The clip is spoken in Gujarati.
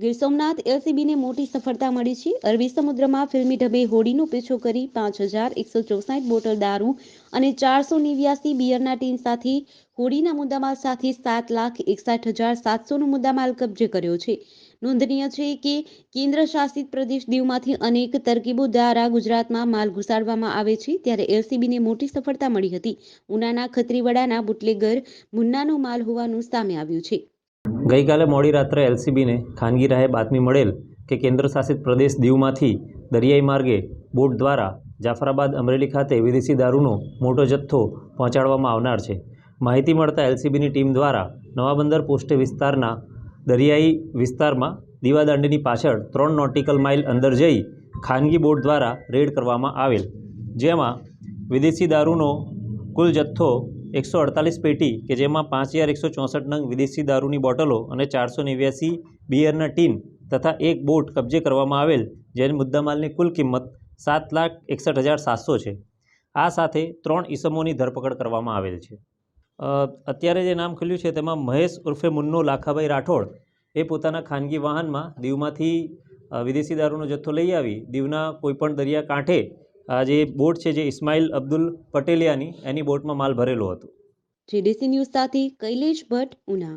ગીર સોમનાથ એલસીબીને મોટી સફળતા મળી છે. અરબી સમુદ્રમાં ફિલ્મી ઢબે હોડીનો પીછો કરી પાંચ હજાર એકસો ચોસાઠ બોટલ દારૂ અને ચારસો નેવ્યાસી બિયરના ટીન સાથે હોડીના મુદ્દામાલ સાથે સાત લાખ એકસાઠ હજાર સાતસોનો મુદ્દામાલ કબજે કર્યો છે. નોંધનીય છે કે કેન્દ્ર શાસિત પ્રદેશ દીવમાંથી અનેક તરકીબો દ્વારા ગુજરાતમાં માલ ઘુસાડવામાં આવે છે ત્યારે એલસીબીને મોટી સફળતા મળી હતી. ઉનાના ખત્રીવડાના બુટલેગર મુન્નાનો માલ હોવાનું સામે આવ્યું છે. ગઈકાલે મોડી રાત્રે એલસીબીને ખાનગી રાહે બાતમી મળેલ કે કેન્દ્ર શાસિત પ્રદેશ દીવમાંથી દરિયાઈ માર્ગે બોટ દ્વારા જાફરાબાદ અમરેલી ખાતે વિદેશી દારૂનો મોટો જથ્થો પહોંચાડવામાં આવનાર છે. માહિતી મળતા એલસીબીની ટીમ દ્વારા નવાબંદર પોસ્ટે વિસ્તારના દરિયાઈ વિસ્તારમાં દીવાદાંડીની પાછળ ત્રણ નોટિકલ માઇલ અંદર જઈ ખાનગી બોટ દ્વારા રેડ કરવામાં આવેલ, જેમાં વિદેશી દારૂનો કુલ જથ્થો એકસો અડતાલીસ પેટી કે જેમાં પાંચ હજાર એકસો ચોસઠ નંગ વિદેશી દારૂની બોટલો અને ચારસો નેવ્યાસી બિયરના ટીન તથા એક બોટ કબજે કરવામાં આવેલ, જેની મુદ્દામાલની કુલ કિંમત સાત લાખ એકસઠ હજાર સાતસો છે. આ સાથે ત્રણ ઈસમોની ધરપકડ કરવામાં આવેલ છે. અત્યારે જે નામ ખુલ્યું છે તેમાં મહેશ ઉર્ફે મુન્નો લાખાભાઈ રાઠોડ એ પોતાના ખાનગી વાહનમાં દીવમાંથી વિદેશી દારૂનો જથ્થો લઈ આવી. દીવના કોઈપણ દરિયા કાંઠે આ જે બોટ છે જે ઇસ્માઇલ અબ્દુલ પટેલિયાની એની બોટમાં માલ ભરેલો હતો. જીડીસી ન્યૂઝ સાથે કૈલેશ ભટ્ટ, ઉના.